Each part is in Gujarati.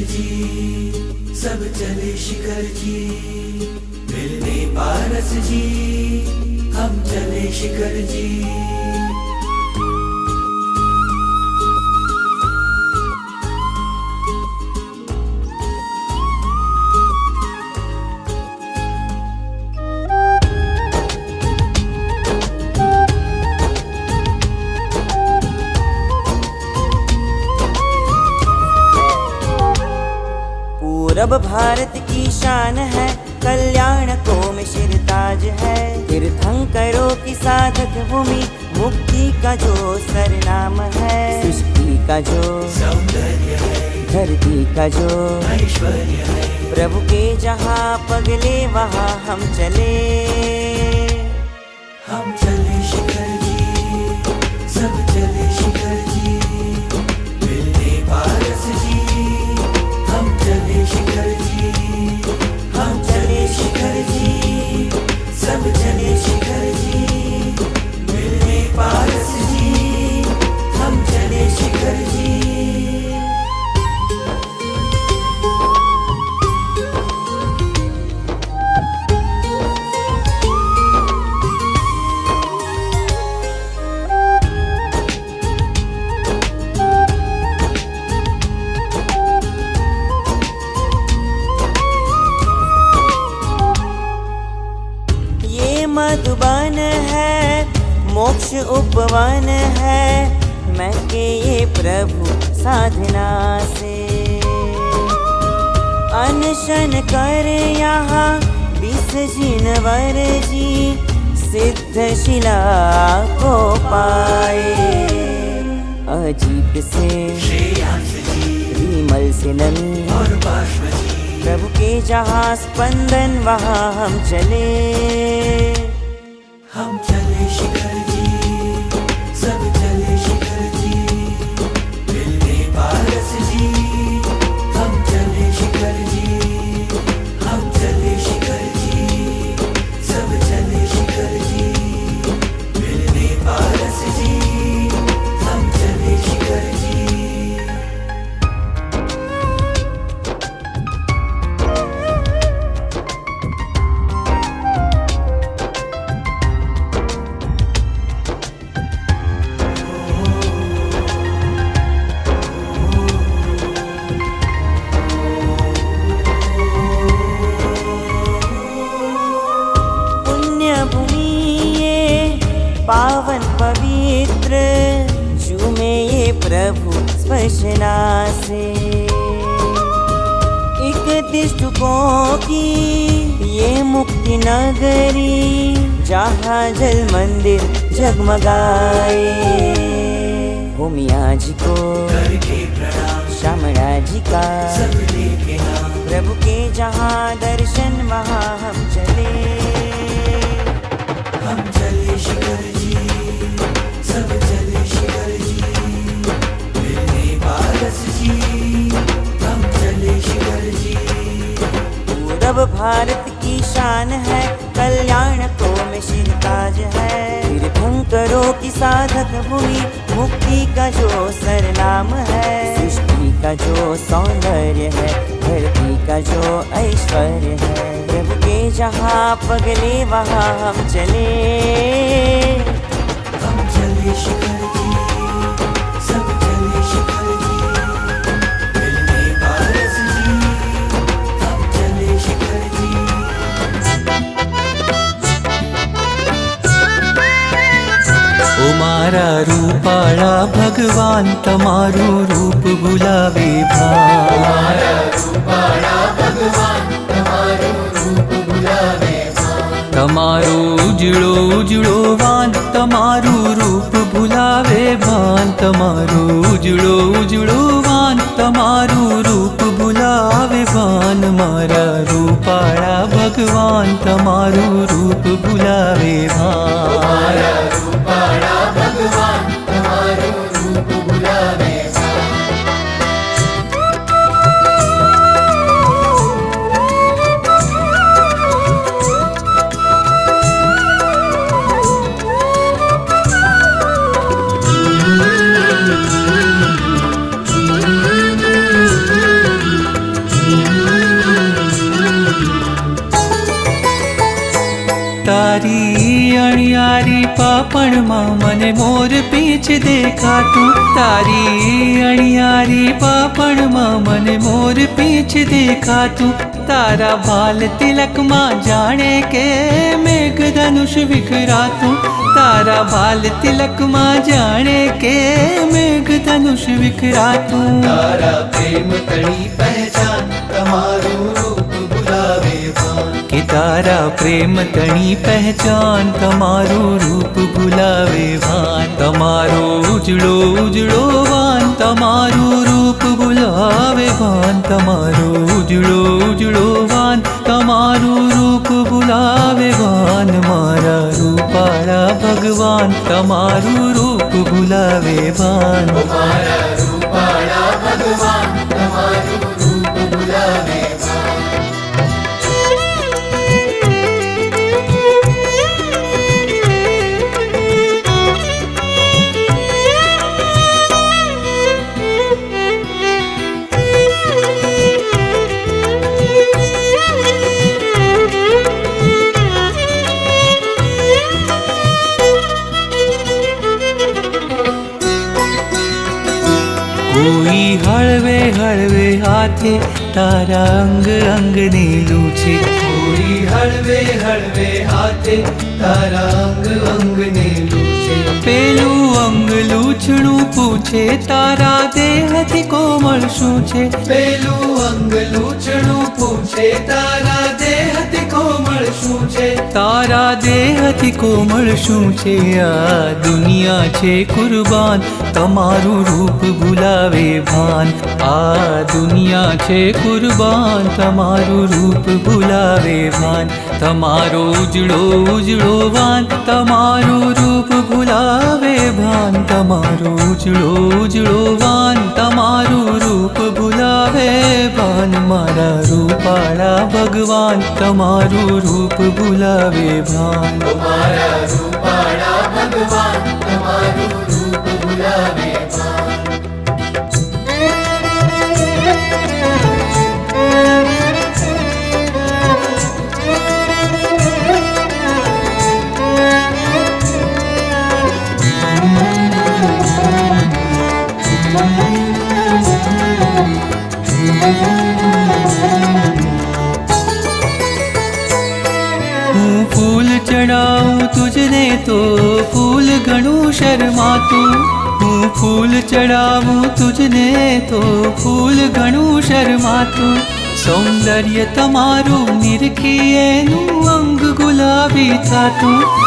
जी सब चले शिखर जी। मिलने पारस जी हम चले शिखर जी। पूरब भारत की शान है, कल्याण को में ताज है। तीर्थंकरों की साधक भूमि, मुक्ति का जो सरनाम है। सृष्टि का जो सौंदर्य है, धरती का जो ऐश्वर्य है। प्रभु के जहाँ पगले, वहाँ हम चले। Education. और प्रभु के जहाँ स्पंदन वहाँ हम चले। हम चले शिखर जी। पावन पवित्र, झूमे ये प्रभु स्पर्शना से। टुकों की ये मुक्ति नगरी, जहाँ जल मंदिर जगमगाए। भूमिया जी को श्यामणा जी का। प्रभु के जहाँ दर्शन, वहाँ हम पूरब भारत की शान है, कल्याण को में सिरताज है। तीर्थंकरों की साधक भूमि, मुक्ति का जो सरनाम है। सृष्टि का जो सौंदर्य है, धरती का जो ऐश्वर्य है। प्रभु के जहाँ पगले, वहाँ हम चले। हम चले शिखर। મારા રૂપાળા ભગવાન તમારું રૂપ ભૂલાવે તમારો ઉજળો ઉજળો વાન તમારું રૂપ ભૂલાવે ભાન તમારો ઉજળો ઉજળો વાન તમારું રૂપ ભૂલાવે ભાન મારા રૂપાળા ભગવાન તમારું રૂપ ભૂલાવે ભાન પાપણમાં મને મોર પીંછ દેખાતું તારી અણિયારી પાપણમાં મને મોર પીંછ દેખાતું તારા બાલ તિલકમાં જાણે કે મેઘધનુષ વિખરાતું તારા બાલ તિલકમાં જાણે કે મેઘધનુષ વિખરાતું તારા પ્રેમ તણી પહેચાન તમારું રૂપ ભુલાવે ભાન કે તારા પ્રેમ તણી પહેચાન, તમારું રૂપ ભૂલાવે ભાન, તમારો ઉજળો ઉજળો વાન, તમારું રૂપ ભૂલાવે ભાન, તમારો ઉજળો ઉજળો વાન, તમારું રૂપ ભૂલાવે ભાન, મારા રૂપાળા ભગવાન, તમારું રૂપ ભૂલાવે રૂપાળા ભગવાન, તમારું રૂપ ભુલાવે હળવે હળવે હાથે તારા અંગ અંગ નીલું છે કોઈ હળવે હળવે હાથે તારા અંગ અંગને લૂછે. પેલું અંગ લૂછણું પૂછે તારા દેહથી કોમળ શું છે? પેલું અંગ લૂછણું પૂછે તારા તારા દેહથી કોમળ શું છે આ દુનિયા છે કુરબાન તમારું રૂપ ભૂલાવે ભાન આ દુનિયા છે કુરબાન તમારું રૂપ ભૂલાવે ભાન તમારો ઉજળો ઉજળો વાન તમારું રૂપ ભૂલાવે ભાન તમારો ઉજળો ઉજળો વાન રૂપાળા ભગવાન તમારું રૂપ ભૂલાવે ભાન મારા રૂપાળા ભગવાન તમારું રૂપ ભુલાવે ભાન હું ચડાવું તુજને તો ફૂલ ઘણું શરમાતું હું ફૂલ ચડાવું તુજને તો ફૂલ ઘણું શરમાતું સૌંદર્ય તમારું નિરખી એનું અંગ ગુલાબી થાતું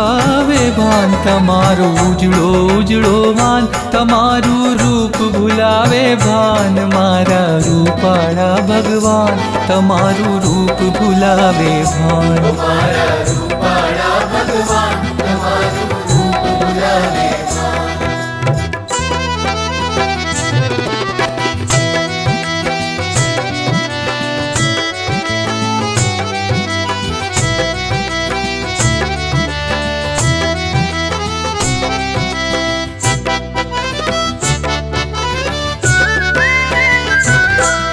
ભૂલાવે ભાન, તમારો ઉજળો ઉજળો વાન, તમારું રૂપ ભૂલાવે ભાન, મારા રૂપાળા ભગવાન, તમારું રૂપ ભૂલાવે ભાન. મારા રૂપાળા ભગવાન.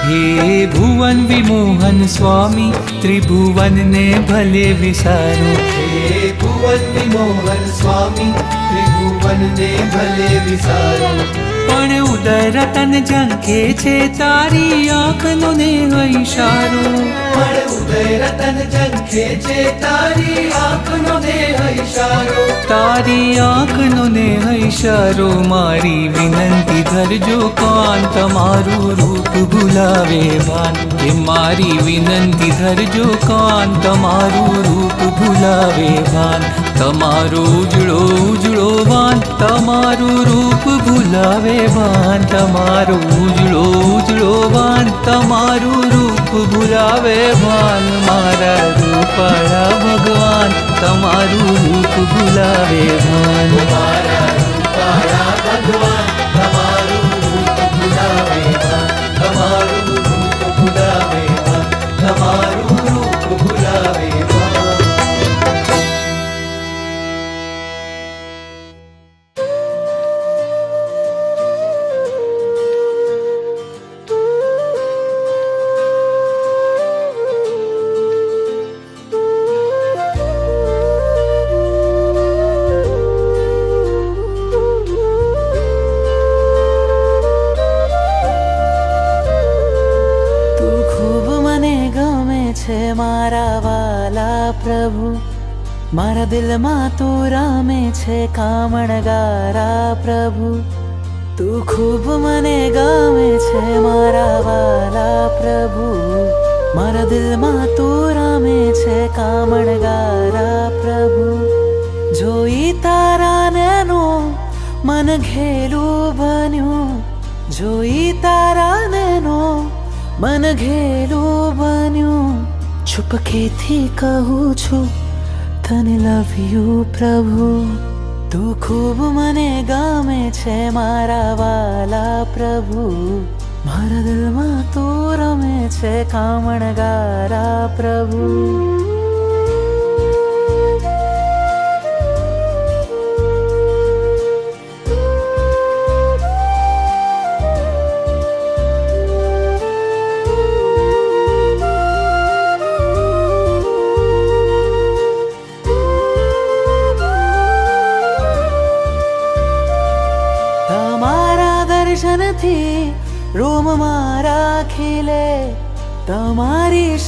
हे भुवन विमोहन स्वामी, त्रिभुवन ने भले विसारो। हे भुवन विमोहन स्वामी, त्रिभुवन ने भले विसारो। પણ ઉદર તન ઝંખે છે તારી આંખનો ને ઈશારો પણ ઉદર રતન ઝંખે છે તારી આંખનો ને ઈશારો તારી આંખનો ને ઈશારો મારી વિનંતી ધરજો કાન તમારું રૂપ ભૂલાવે ભાન કે મારી વિનંતી ધરજો કાન તમારું રૂપ ભૂલાવે ભાન તમારો ઉજળો ઉજળો વાન, તમારું રૂપ ભૂલાવે વાન તમારો ઉજળો ઉજળો વાન, તમારું રૂપ ભૂલાવે વાન મારા રૂપાળા ભગવાન, તમારું રૂપ ભૂલાવે વાન મારા ભગવાન, તમારું રૂપ ભૂલાવે તમારું મારા દિલમાં તું રામે છે કામણગારા પ્રભુ. તું ખૂબ મને ગામે છે મારા વાલા પ્રભુ. મારા દિલમાં તું રામે છે કામણગારા પ્રભુ. જોઈ તારા નેનો મન ઘેલું બન્યું. જોઈ તારા નેનો મન ઘેલું બન્યું. છુપકેથી કહું છું તને લવ યુ પ્રભુ. તું ખૂબ મને ગમે છે મારા વાલા, પ્રભુ. મારા દિલમાં તું રમે છે, કામણગારા, પ્રભુ.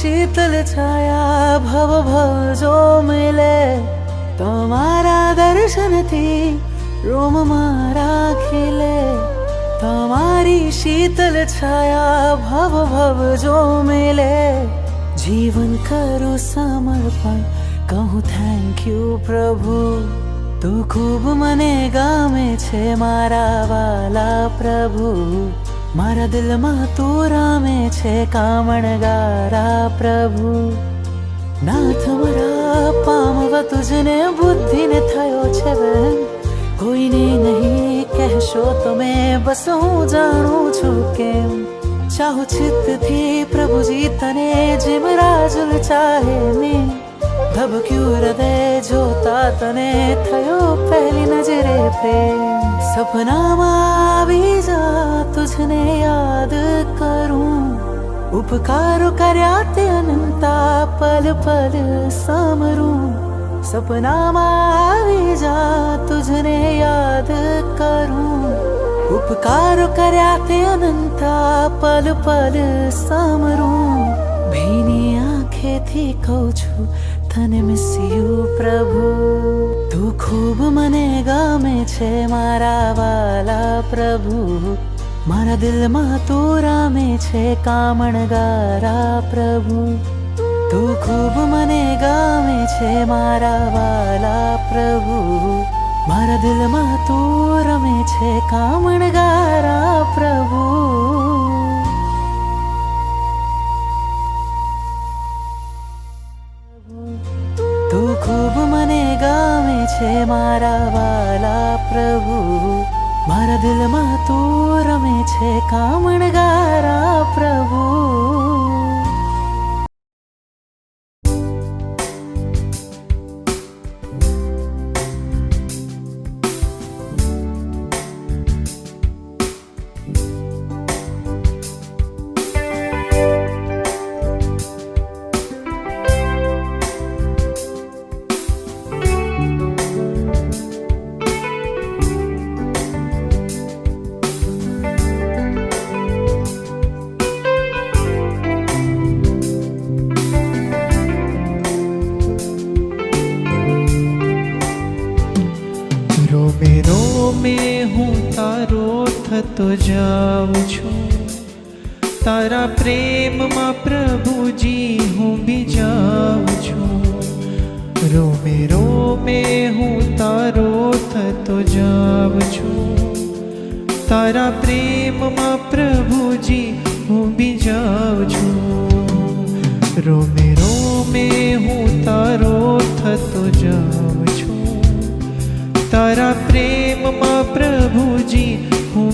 તમારી શીતલ છાયા ભવ ભવ જો મિલે તમારા દર્શનથી રોમ મારા ખીલે તમારી શીતલ છાયા ભવ ભવ જો મિલે જીવન કરું સમર્પણ કહું થેન્ક યુ પ્રભુ તું ખૂબ મને ગમે છે મારા વાલા પ્રભુ મારા દિલમાં તું રામે છે કામણગારા પ્રભુ. નાથ મારા પામવા તુજને બુદ્ધિને થયો છે બેન. કોઈને નહીં કહેશો તમે બસ હું જાણું છું કેમ. ચાહું ચિત્તથી પ્રભુજી તને જેમ રાજુલ ચાહે ને ધબક્યું હૃદય જોતા તને થયો પહેલી નજરે પ્રેમ. સપનામાં આવી જા તુજને યાદ કરું. ઉપકારો કર્યા તે અનંતા પલ પલ સમરું સપનામાં આવી જા તુજને યાદ કરું. ઉપકારો કર્યા તે અનંતા પલ પલ સમરું ભીની આંખેથી કહું છું તને મિસ પ્રભુ. તું ખૂબ મને ગમે છે મારા વાલા પ્રભુ. મારા દિલમાં તું રામે છે કામણગારા પ્રભુ. તું ખૂબ મને ગમે છે મારા વાલા પ્રભુ. મારા દિલમાં તું રમે છે કામણગારા પ્રભુ. ખૂબ મને ગામે છે મારા વાલા પ્રભુ. મારા દિલમાં તું રમે છે કામણગારા પ્રભુ.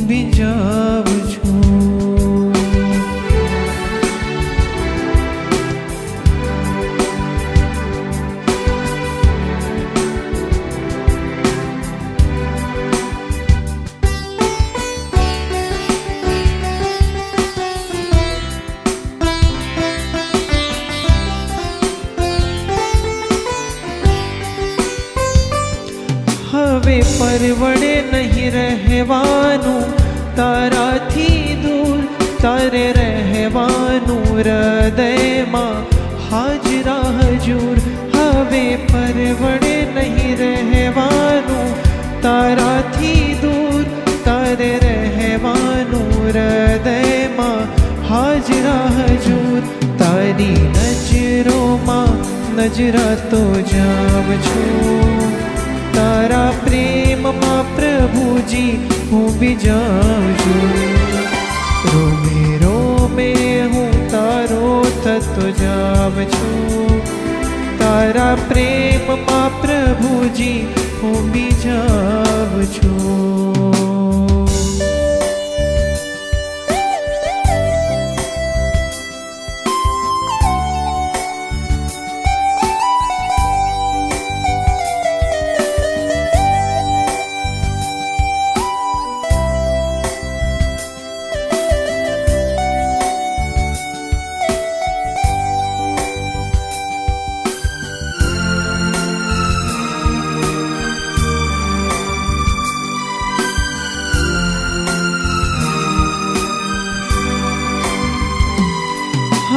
be job નજરોમાં નજરાતો જાવ છું. તારા પ્રેમમાં પ્રભુજી, હું બીજાવ છું. રોમે રોમે હું તારો થતો જાવ છું. તારા પ્રેમમાં પ્રભુજી, હું બીજાવ છું.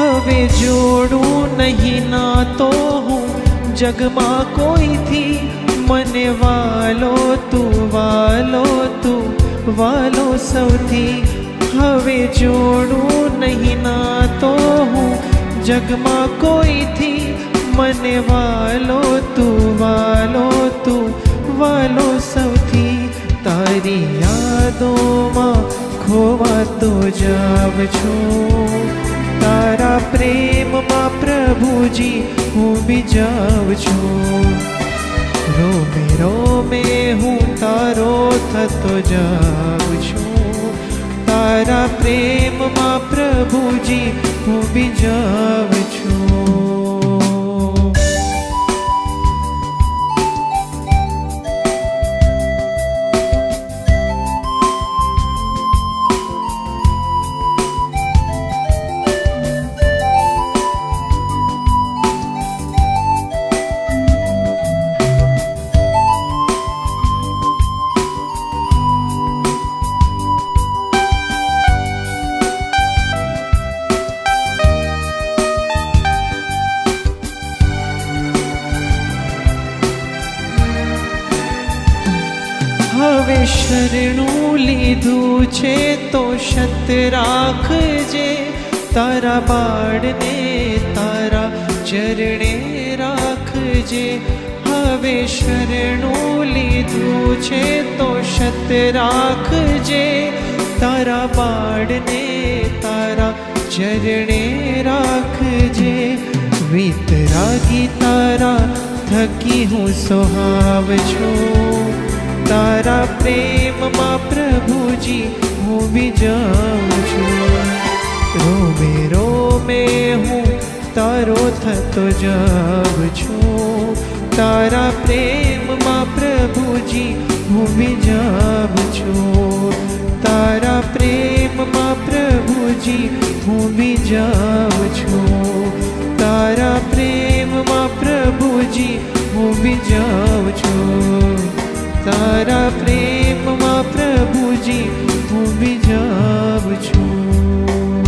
हवे जोड़ू, नहीं ना तो हूँ। जगमा कोई थी, मन वालो तू वालो तू, वालो सौथी हवे जोड़ू, नहीं ना तो हूँ। जगमा कोई थी, मन वालो तू वालो तू, वालो सौथी तारी यादों में खोवा तो जाव छू। તારા પ્રેમમાં પ્રભુજી, હું બીજાવ છું. રોમે રોમે હું તારો થતો જાઉં છું. તારા પ્રેમમાં પ્રભુજી, હું બીજાવ છું. सत राख जे, तारा बाड़ने तारा चरणे राख जे। वितरागी तारा, थकी हूँ सुहाव छो। तारा प्रेम मा प्रभु जी, हूँ भी जाऊँ छो। रोमे रोमे हूँ, तारो थतो जाव छो। તારા પ્રેમમાં પ્રભુજી, હું બીજાવ છું. તારા પ્રેમમાં પ્રભુજી, હું બીજાવ છું. તારા પ્રેમમાં પ્રભુજી, હું બીજાવ છું. તારા પ્રેમમાં પ્રભુજી, હું બીજાવ છું.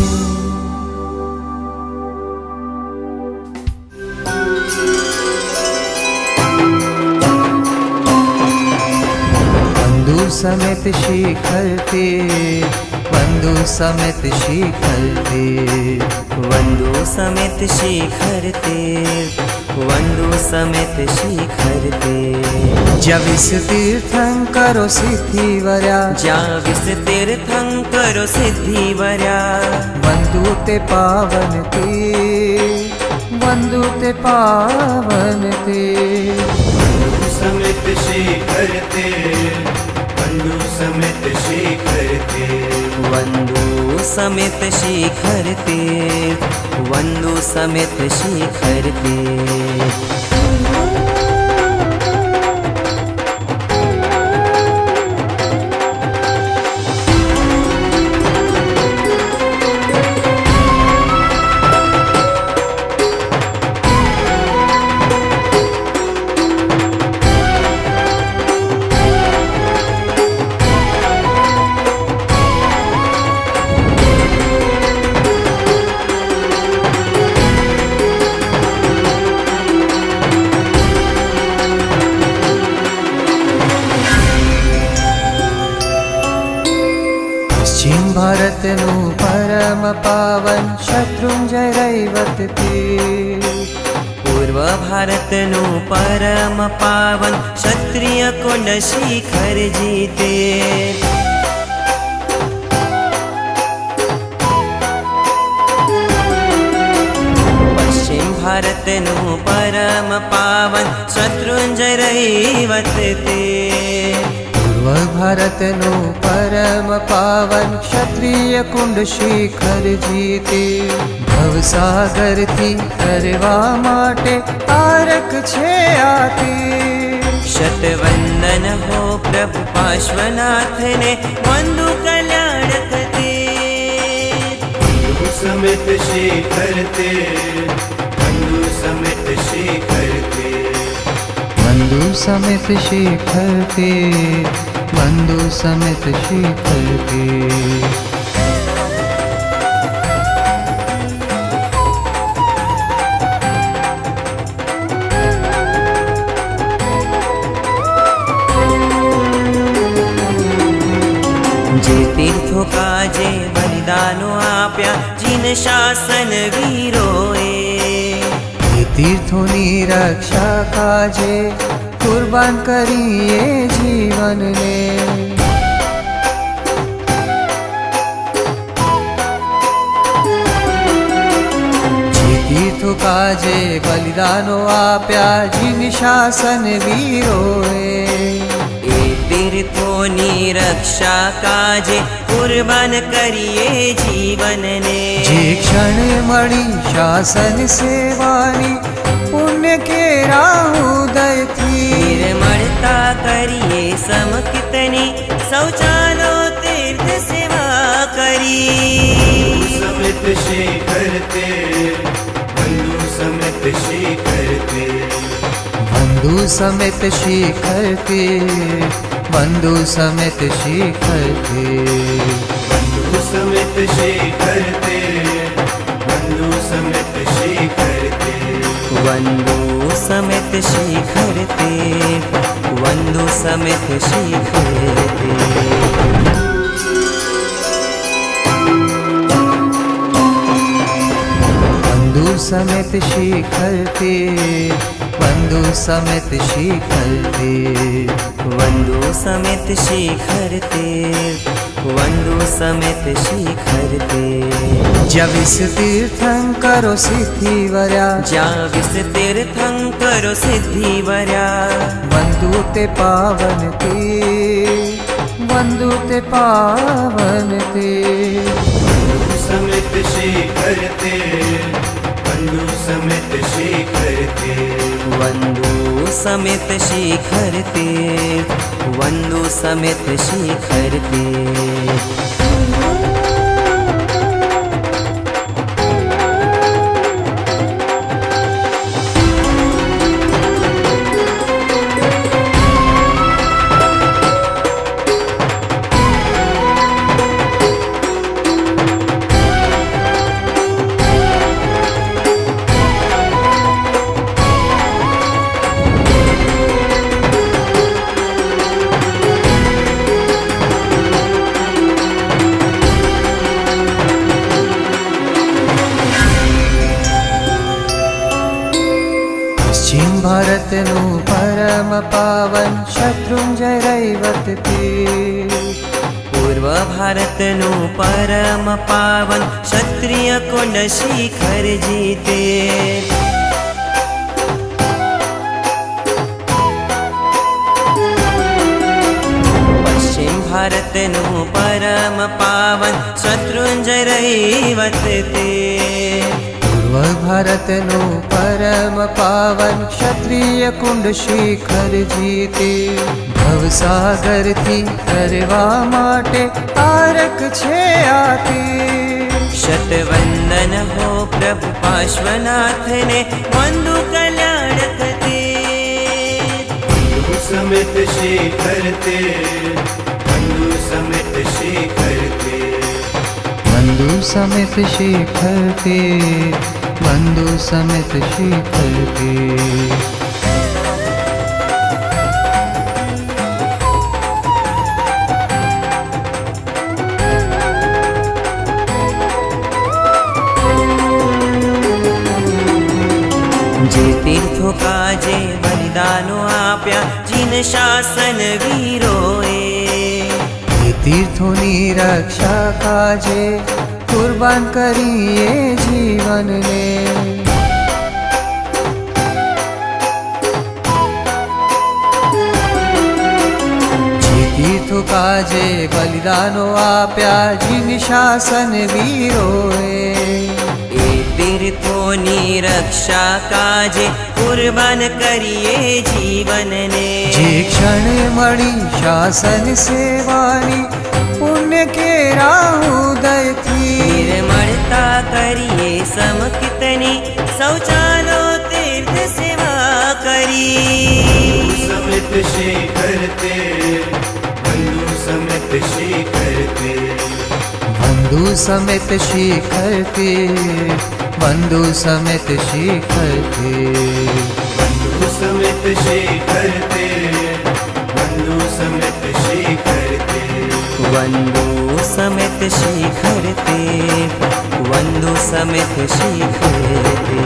समेत शिखरते बंधु समेत शिखरते बंधु समेत शिखरते बंधु समेत शिखरते जविस तीर्थंकरो सिद्धिवरा जविस तीर्थंकरो सिद्धिवरा बन्धु ते पावन ते बन्धु ते पावन ते समेत शिखरते बंधु समेत शिखर ते वन्दु समेत शिखर ते वन्दु समेत शिखर ते શિખર જીતે પશ્ચિમ ભારતનું પરમ પાવન શત્રુંજય રૈવત તે પૂર્વ ભારતનું પરમ પાવન ક્ષત્રિય કુંડ શિખર જીતે ભવસાગરથી કરવા માટે તારક છે આતી शत वंदन हो प्रभु पार्श्वनाथ ने बंधु कल्याण कल्याणकते समित शेखर ते बंधु समित शेखर ते बंधु समित शेखर ते बंधु समित शेखर ते જે તીર્થો કાજે બલિદાનો આપ્યા, જીન શાસન વીરોએ. જે તીર્થોની રક્ષા કાજે કુરબાન કરીએ જીવનને. તીર્થો કાજે બલિદાનો આપ્યા, જીન શાસન વીરોએ. कोनी रक्षा काजे कुर्बान करिए जीवन ने शिक्षण क्षण मणि शासन सेवानी पुण्य के राहुदय थी निर्मलता करिए सम कितनी शौचालो तीर्थ सेवा करी। समित शेखर ते बंधु समित शेखर ते। बंधु समित शेखर ते। बंधु समेत शिखर ते बंधु समेत शिखर ते बंधु समेत शिखर थे। बंधु समेत शिखर ते बंधु समेत शिखर ते बंधु समेत शिखर ते बंधु समेत शिखर ते बन्धु समित शिखर ते बन्धु समित शिखर ते। जवितीर्थंकर जाविस तीर्थं करो सिद्धि वरा बन्धुते पावन ते बन्धुते पावन ते। समित समेत शिखरते बंधु समेत शिखरते। बंधु समेत शिखरते। बंधु समेत शिखरते। ભારતનું પરમ પાવન શત્રુંજય રૈવત તીર પૂર્વ ભારતનું પરમ પાવન ક્ષત્રિય કુંડ શિખર જીતે પશ્ચિમ ભારતનું પરમ પાવન શત્રુંજય રૈવત તે પૂર્વ ભારતનું પરમ પાવન ક્ષત્રિય કુંડ શિખર જીતે ભવસાગરથી કરવા માટે તારક છે આતી શતવંદન હો પ્રભુ પાર્શ્વનાથને વંદુ કલ્યાણક તે बंधु समेत शिखर ते बंधु समेत शिखर बंधु समेत शीतल के। જે તીર્થો કાજે બલિદાનો આપ્યા જીન શાસન વીરોએ તીર્થોની રક્ષા કાજે कुर्बान करिए जीवन ने। तीर्थो तो काजे बलिदानो आप्या जिन शासन वीरो ए तीर्थोनी रक्षा काजे कुर्बान करिए जीवन ने। जे क्षण मणि शासन सेवानी पुण्य के राहुदय थी। चिंता करिए सम कितने शौचालो तीर्थ सेवा करी। समित शेखर ते बंधु समित शेखर ते बंधु समित शेखर ते बंधु समित शेखर ते बंधु समित शेखर ते बंधु समित ಒಂದು ಸಮೇತ ಶಿಖರತೆ ಒಂದು ಸಮೇತ ಶಿಖರತೆ